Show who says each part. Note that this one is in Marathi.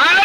Speaker 1: ஆனா